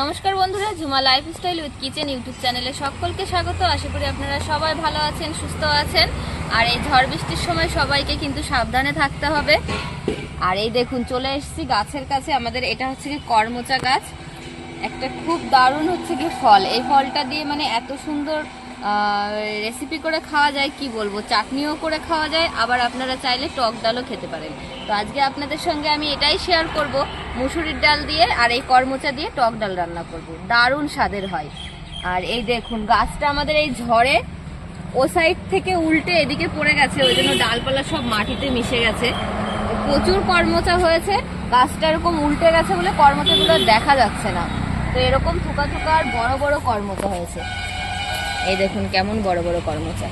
নমস্কার বন্ধুরা, Jhuma lifestyle with kitchen YouTube চ্যানেলে সকলকে স্বাগত। আশা করি আপনারা সবাই ভালো আছেন, সুস্থ আছেন। আর এই ঝড় বৃষ্টির সময় সবাইকে কিন্তু সাবধানে থাকতে হবে। আর এই দেখুন, চলে এসেছি গাছের কাছে। আমাদের এটা হচ্ছে কি কর্মচা গাছ। একটা খুব দারুণ হচ্ছে কি ফল। এই ফলটা দিয়ে মানে এত সুন্দর রেসিপি করে খাওয়া যায়, কি বলব? চাটনিও করে খাওয়া যায়, আবার আপনারা চাইলে টক ডালও খেতে পারেন। তো আজকে আপনাদের সঙ্গে আমি এটাই শেয়ার করব, মুসুরির ডাল দিয়ে আর এই করমোচা দিয়ে টক ডাল রান্না করব। দারুণ স্বাদের হয়। আর এই দেখুন, গাছটা আমাদের এই ঝড়ে ও সাইড থেকে উল্টে এদিকে পড়ে গেছে, ওই জন্য ডালপালা সব মাটিতে মিশে গেছে। প্রচুর কর্মচা হয়েছে, গাছটা এরকম উল্টে গেছে বলে কর্মচাগুলো দেখা যাচ্ছে না। তো এরকম থুকা থুকা আর বড় বড় কর্মচা হয়েছে। এই দেখুন কেমন বড় বড় কর্মচা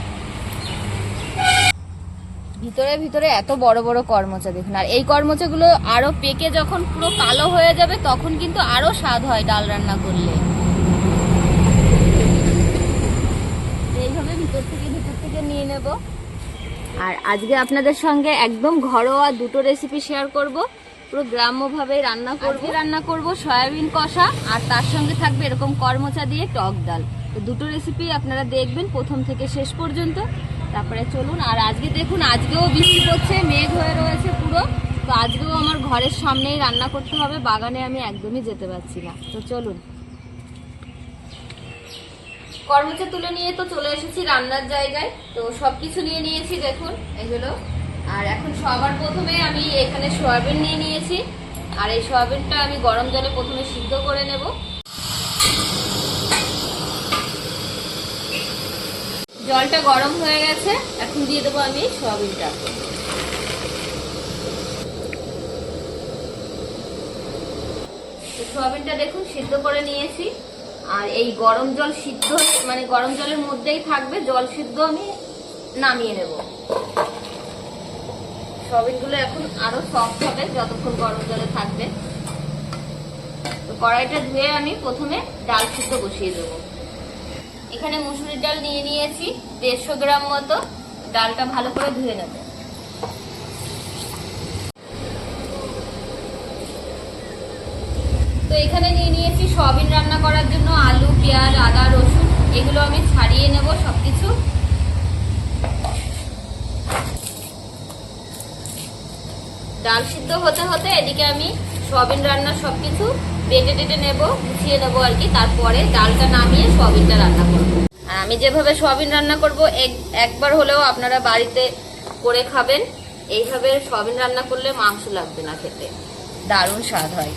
ভিতরে ভিতরে এত বড় বড় কর্মচা দেখুন। আর এই কর্মচাগুলো আরও পেকে যখন পুরো কালো হয়ে যাবে তখন কিন্তু আরও স্বাদ হয় ডাল রান্না করলে। এইভাবে ভিতর থেকে ভিতর থেকে নিয়ে নেব। আর আজকে আপনাদের সঙ্গে একদম ঘরোয়া দুটো রেসিপি শেয়ার করব। পুরো গ্রাম্যভাবে রান্না করব। রান্না করব সয়াবিন কষা আর তার সঙ্গে থাকবে এরকম কর্মচা দিয়ে টক ডাল। তো দুটো রেসিপি আপনারা দেখবেন প্রথম থেকে শেষ পর্যন্ত। তারপরে চলুন, আর আজকে দেখুন, আজকেও বৃষ্টি পড়ছে, মেঘ হয়ে রয়েছে পুরো। তো আজকেও আমার ঘরের সামনেই রান্না করতে হবে, বাগানে আমি একদমই যেতে পারছি না। তো চলুন। কর্মচা তুলে নিয়ে তো চলে এসেছি রান্নার জায়গায়। তো সব কিছু নিয়ে নিয়েছি, দেখুন, এগুলো। আর এখন সবার প্রথমে আমি এখানে সয়াবিন নিয়ে নিয়েছি। আর এই সয়াবিনটা আমি গরম জলে প্রথমে সিদ্ধ করে নেব। জলটা গরম হয়ে গেছে, এখন দিয়ে দেবো আমি সয়াবিনটা সয়াবিনটা দেখুন, সিদ্ধ করে নিয়েছি। আর এই গরম জল সিদ্ধ মানে গরম জলের মধ্যেই থাকবে, জল সিদ্ধ আমি নামিয়ে নেব। সয়াবিনগুলো এখন আরও সফট হবে, যতক্ষণ গরম জলে থাকবে। তো কড়াইটা ধুয়ে আমি প্রথমে ডাল সিদ্ধ বসিয়ে দেবো। এখানে মুসুরির ডাল নিয়ে নিয়েছি, দেড়শো গ্রাম মতো। ডালটা ভালো করে ধুয়ে নেব। তো এখানে নিয়ে নিয়েছি সয়াবিন রান্না করার জন্য আলু, পেঁয়াজ, আদা, রসুন, এগুলো আমি ছাড়িয়ে নেব সবকিছু। ডাল সিদ্ধ হতে হতে এদিকে আমি সয়াবিন রান্নার সবকিছু বেটে টেটে নেব, গুছিয়ে নেব আর কি, তারপরে ডালটা নামিয়ে সয়াবিনটা রান্না করব। আর আমি যেভাবে সয়াবিন রান্না করব, এক- একবার হলেও আপনারা বাড়িতে করে খাবেন। এইভাবে সয়াবিন রান্না করলে মাংস লাগবে না খেতে। দারুণ স্বাদ হয়।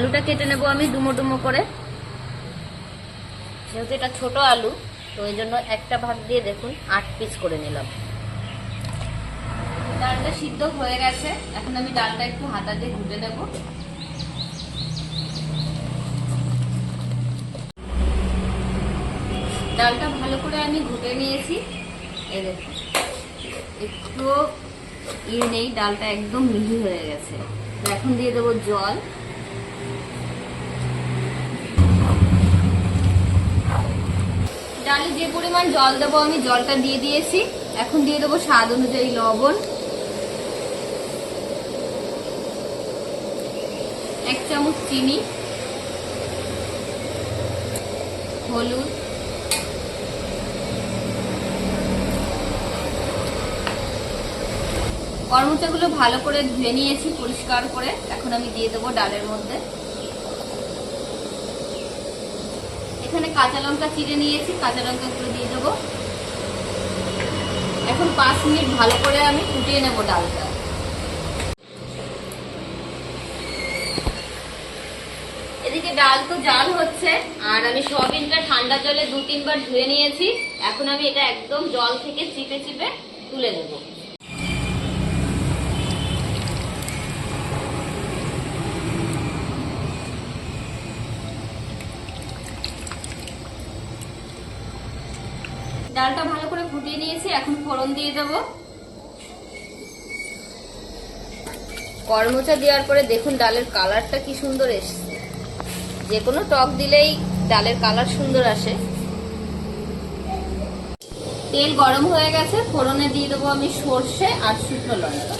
আলুটা কেটে নেব আমি ডুমো ডুমো করে। যেহেতু এটা ছোট আলু, তো ওই জন্য একটা ভাগ দিয়ে দেখুন, আট পিস করে নিলাম। ডালটা সিদ্ধ হয়ে গেছে। এখন আমি ডালটা একটু হাতা দিয়ে ঘুটে নেব। ডালটা ভালো করে আমি ঘুটে নিয়েছি। এই দেখুন একটু ইয়ে নেই, ডালটা একদম মিহি হয়ে গেছে। এখন দিয়ে দেবো জল। ডালে যে পরিমাণ জল দেবো আমি, জলটা দিয়ে দিয়েছি। এখন দিয়ে দেবো স্বাদ অনুযায়ী লবণ। এক চামচ চিনি। হলুদ। কর্মচাগুলো ভালো করে ধুয়ে নিয়েছি, পরিষ্কার করে। এখন আমি দিয়ে দেবো ডালের মধ্যে। এখানে কাঁচা লঙ্কা চিড়ে নিয়েছি, কাঁচা লঙ্কাগুলো দিয়ে দেবো। এখন পাঁচ মিনিট ভালো করে আমি ফুটিয়ে নেব ডালটা। এদিকে ডাল তো জাল হচ্ছে, আর আমি সয়াবিনটা ঠান্ডা জলে দু তিনবার ধুয়ে নিয়েছি। এখন আমি এটা একদম জল থেকে চিপে চিপে তুলে নেব। ডালটা ভালো করে ফুটিয়ে নিয়েছি এখন ফোড়ন দিয়ে দেবো। করমচা দেওয়ার পরে দেখুন ডালের কালারটা কি সুন্দর এসছে। যে কোনো টক দিলেই ডালের কালার সুন্দর আসে। তেল গরম হয়ে গেছে ফোড়নে দিয়ে দেবো আমি সর্ষে আর শুকনো লঙ্কা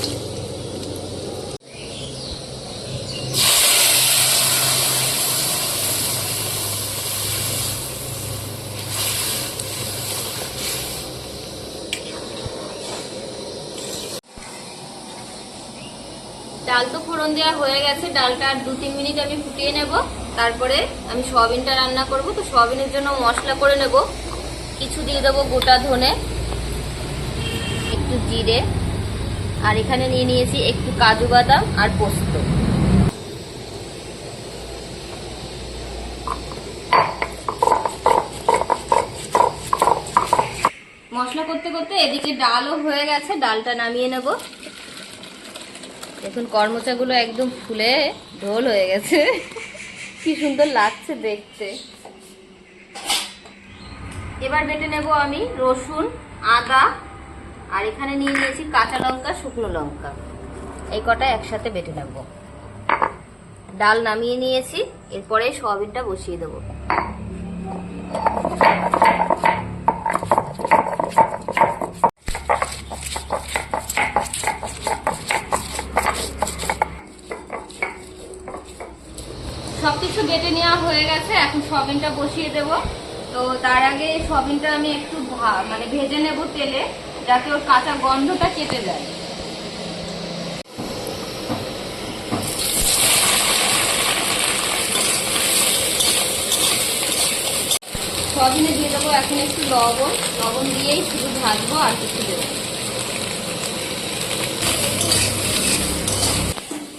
ডাল তো ফোড়ন দেওয়া হয়ে গেছে, ডালটা দু তিন মিনিট আমি ফুটিয়ে নেব। তারপরে আমি সয়াবিনটা রান্না করব, তো সয়াবিনের জন্য মশলা করে নেব। কিছু দিয়ে দেবো গোটা ধনে, একটু জিরে, আর এখানে নিয়ে নিয়েছি একটু কাজু বাদাম আর পোস্ত। মশলা করতে করতে এদিকে ডালও হয়ে গেছে, ডালটা নামিয়ে নেব। দেখুন কর্মচাগুলো একদম ফুলে ঢোল হয়ে গেছে। কি সুন্দর লাগছে দেখতে। এবার বেটে নেব আমি রসুন, আদা, আর এখানে নিয়ে নিয়েছি কাঁচা লঙ্কা, শুকনো লঙ্কা। এই কটা একসাথে বেটে নেব। ডাল নামিয়ে নিয়েছি, এরপরে সয়াবিনটা বসিয়ে দেবো সবকিছু বেটে নেওয়া হয়ে গেছে এখন সয়াবিনটা বসিয়ে দেব। তো তার আগে সয়াবিনটা আমি একটু মানে ভেজে নেব তেলে, যাতে ওর কাঁচা গন্ধটা কেটে যায়। সয়াবিনে দিয়ে দেবো এখন একটু লবণ। লবণ দিয়েই শুধু ভাজবো আর কিছু দেবো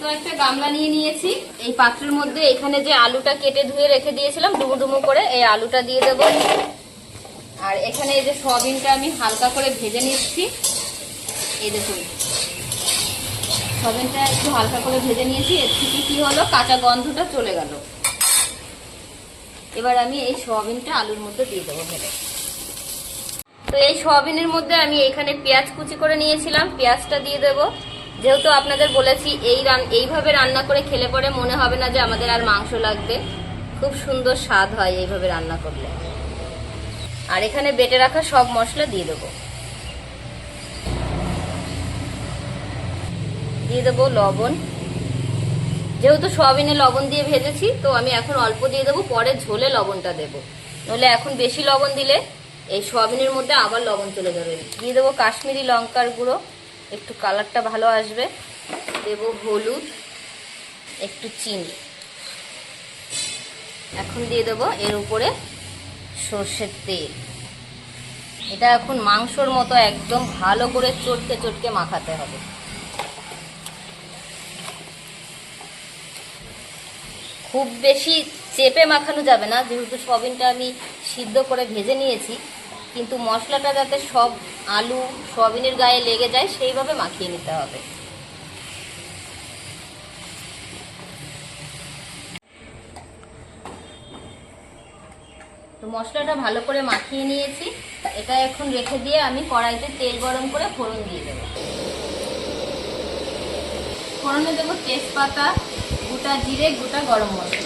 তো একটা গামলা নিয়ে নিয়েছি। এই পাত্রের মধ্যে এখানে যে আলুটা কেটে ধুয়ে রেখে দিয়েছিলাম ডুমো ডুমো করে এই আলুটা দিয়ে দেব। আর এখানে এই যে সয়াবিনটা আমি হালকা করে ভেজে নিচ্ছি। এই দেখুন, সয়াবিনটা একটু হালকা করে ভেজে নিয়েছি। এর থেকে কি হলো? কাঁচা গন্ধটা চলে গেল। এবার আমি এই সয়াবিনটা আলুর মধ্যে দিয়ে দেবো ভেজে। তো এই সয়াবিনের মধ্যে আমি এখানে পেঁয়াজ কুচি করে নিয়েছিলাম। পেঁয়াজটা দিয়ে দেবো। যেহেতু আপনাদের বলেছি, এই রান এইভাবে রান্না করে খেলে পরে মনে হবে না যে আমাদের আর মাংস লাগবে। খুব সুন্দর স্বাদ হয় এইভাবে রান্না করলে। আর এখানে বেটে রাখা সব মশলা দিয়ে দেবো। দিয়ে দেবো লবণ। যেহেতু সয়াবিনে লবণ দিয়ে ভেজেছি, তো আমি এখন অল্প দিয়ে দেবো, পরে ঝোলে লবণটা দেবো। নইলে এখন বেশি লবণ দিলে এই সয়াবিনের মধ্যে আবার লবণ চলে যাবে। দিয়ে দেবো কাশ্মীরি লঙ্কার গুঁড়ো। একটু কালারটা ভালো আসবে। দেব হলুদ, একটু চিনি। এখন দিয়ে দেবো এর উপরে সর্ষের তেল। এটা এখন মাংসর মতো একদম ভালো করে চটকে চটকে মাখাতে হবে। খুব বেশি চেপে মাখানো যাবে না, যেহেতু সবিনটা আমি সিদ্ধ করে ভেজে নিয়েছি। কিন্তু মশলাটা যাতে সব আলু, সয়াবিনের গায়ে লেগে যায়, সেইভাবে মাখিয়ে নিতে হবে। তো মশলাটা ভালো করে মাখিয়ে নিয়েছি। এটা এখন রেখে দিয়ে আমি কড়াইতে তেল গরম করে ফোড়ন দিয়ে দেবো। ফোড়নে দেবো তেজপাতা, গোটা জিরে, গোটা গরম মশলা।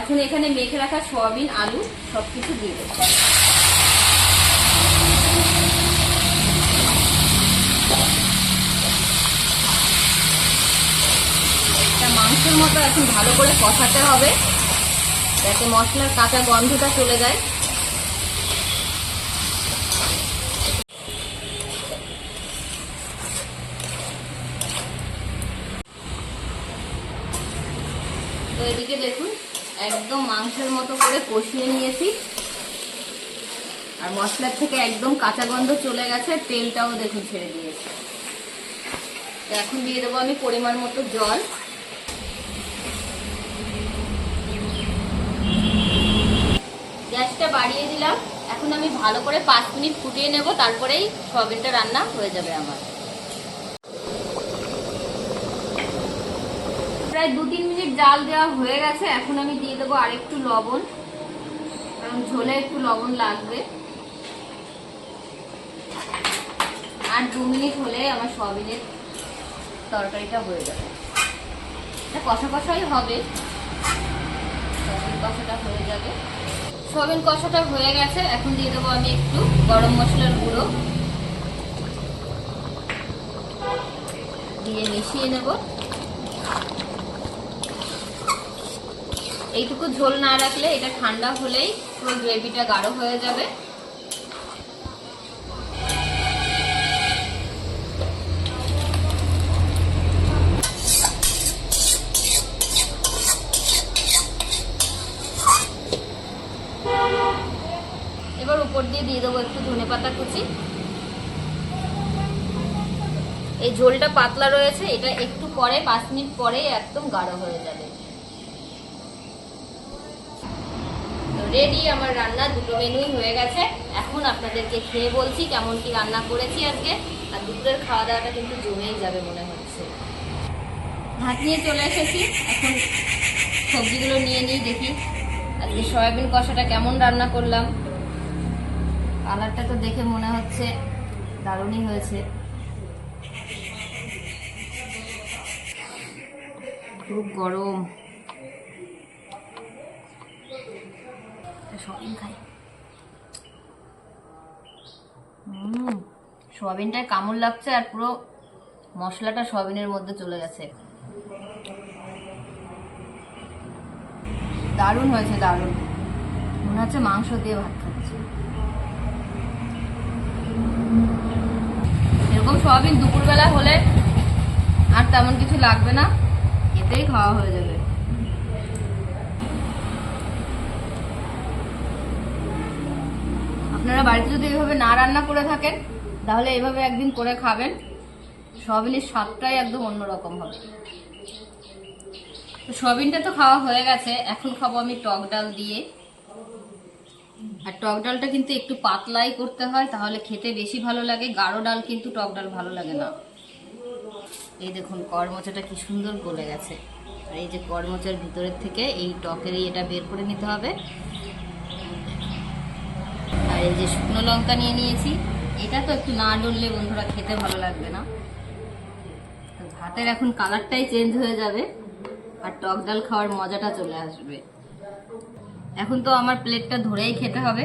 এখন এখানে মেখে রাখা সয়াবিন, আলু সব কিছু দিয়ে দেবো। মাংসের মতো এখন ভালো করে কষাতে হবে, যাতে মশলার কাঁচা গন্ধটা চলে যায়। তো এদিকে দেখুন একদম মাংসের মতো করে কষিয়ে নিয়েছি। আর মশলার থেকে একদম কাঁচা গন্ধ চলে গেছে, তেলটাও দেখুন ছেড়ে দিয়েছে। এখন দিয়ে দেবো আমি পরিমাণ মতো জল। গ্যাসটা বাড়িয়ে দিলাম। এখন আমি ভালো করে পাঁচ মিনিট ফুটিয়ে নেব, তারপরেই সয়াবিনটা রান্না হয়ে যাবে আমার। প্রায় দু তিন মিনিট জাল দেওয়া হয়ে গেছে। এখন আমি দিয়ে দেবো আর একটু লবণ। কারণ ঝোলে একটু লবণ লাগবে। আর দু মিনিট হলে আমার সয়াবিনের তরকারিটা হয়ে যাবে। এটা কষা কষাই হবে। সয়াবিন কষাটা হয়ে যাবে। সয়াবিন কষাটা হয়ে গেছে। এখন দিয়ে দেবো আমি একটু গরম মশলার গুঁড়ো। দিয়ে মিশিয়ে নেব। এইটুকু ঝোল না রাখলে এটা ঠান্ডা হলেই পুরো গ্রেভিটা গাঢ় হয়ে যাবে। এবার উপর দিয়ে দিয়ে দেবো একটু ধনে পাতা কুচি। এই ঝোলটা পাতলা রয়েছে, এটা একটু পরে, পাঁচ মিনিট পরে একদম গাঢ় হয়ে যাবে। রেডি আমার রান্না দুটো মেনুই হয়ে গেছে। এখন আপনাদেরকে খেয়ে বলছি কেমন কি রান্না করেছি আজকে। আর দুপুরের খাওয়া দাওয়াটা কিন্তু জমেই যাবে মনে হচ্ছে। ভাত নিয়ে চলে এসেছি। এখন সবজিগুলো নিয়ে নিই, দেখি আজকে সয়াবিন কষাটা কেমন রান্না করলাম। কালারটা তো দেখে মনে হচ্ছে দারুণই হয়েছে। খুব গরম। সয়াবিন সয়াবিনটায় কামড় লাগছে আর পুরো মশলাটা সয়াবিনের মধ্যে চলে গেছে। দারুণ হয়েছে, দারুণ। মনে হচ্ছে মাংস দিয়ে ভাত খাচ্ছি। এরকম সয়াবিন দুপুরবেলা হলে আর তেমন কিছু লাগবে না, এতেই খাওয়া হয়ে যাবে। আপনারা বাড়িতে যদি এইভাবে না রান্না করে থাকেন, তাহলে এইভাবে একদিন করে খাবেন। সয়াবিনের স্বাদটাই একদম অন্যরকম হবে। তো তো খাওয়া হয়ে গেছে। এখন খাব আমি টক ডাল দিয়ে। আর টক ডালটা কিন্তু একটু পাতলাই করতে হয়, তাহলে খেতে বেশি ভালো লাগে। গাঢ় ডাল কিন্তু টক ডাল ভালো লাগে না। এই দেখুন, করমচাটা কি সুন্দর গলে গেছে। আর এই যে করমচার ভিতরের থেকে এই টকের এটা বের করে নিতে হবে। এই যে শুকনো লঙ্কা নিয়ে নিয়েছি, এটা তো একটু না ডললে বন্ধুরা খেতে ভালো লাগবে না। তো ভাতের এখন কালারটাই চেঞ্জ হয়ে যাবে, আর টক ডাল খাওয়ার মজাটা চলে আসবে। এখন তো আমার প্লেটটা ধরেই খেতে হবে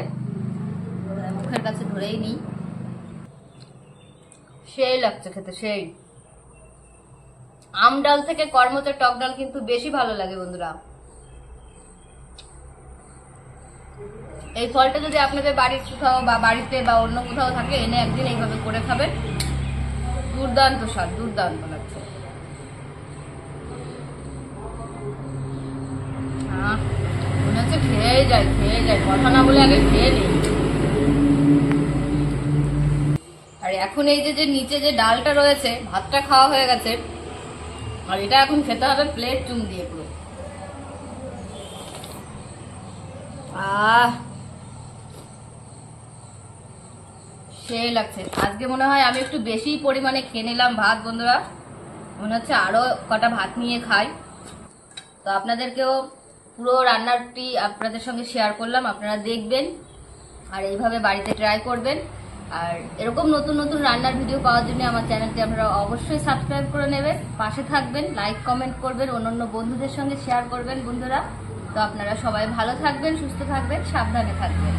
মুখের কাছে ধরেই নিই। সেই লাগছে খেতে, সেই। আম ডাল থেকে কর্মচার টক ডাল কিন্তু বেশি ভালো লাগে বন্ধুরা। এই ফলটা যদি আপনাদের বাড়ির কোথাও বা বাড়িতে বা অন্য কোথাও থাকে, এনে একদিন এইভাবে করে খাবেন। দুর্দান্ত স্বাদ, দুর্দান্ত লাগছে। মনে হচ্ছে খেয়ে যায় খেয়ে যায়। কথা না বলে আগে খেয়ে নিই। আর এখন এই যে যে নিচে যে ডালটা রয়েছে, ভাতটা খাওয়া হয়ে গেছে, আর এটা এখন খেতে হবে প্লেট চুন দিয়ে পুরো। আহ সেই লাগছে। আজকে মনে হয় আমি একটু বেশি পরিমাণে খেয়ে নিলাম ভাত, বন্ধুরা। মনে হচ্ছে আরও কটা ভাত নিয়ে খাই। তো আপনাদেরকেও পুরো রান্নাটি আপনাদের সঙ্গে শেয়ার করলাম, আপনারা দেখবেন আর এইভাবে বাড়িতে ট্রাই করবেন। আর এরকম নতুন নতুন রান্নার ভিডিও পাওয়ার জন্য আমার চ্যানেলটি আপনারা অবশ্যই সাবস্ক্রাইব করে নেবেন। পাশে থাকবেন লাইক কমেন্ট করবেন, অন্যান্য বন্ধুদের সঙ্গে শেয়ার করবেন, বন্ধুরা। তো আপনারা সবাই ভালো থাকবেন, সুস্থ থাকবেন, সাবধানে থাকবেন।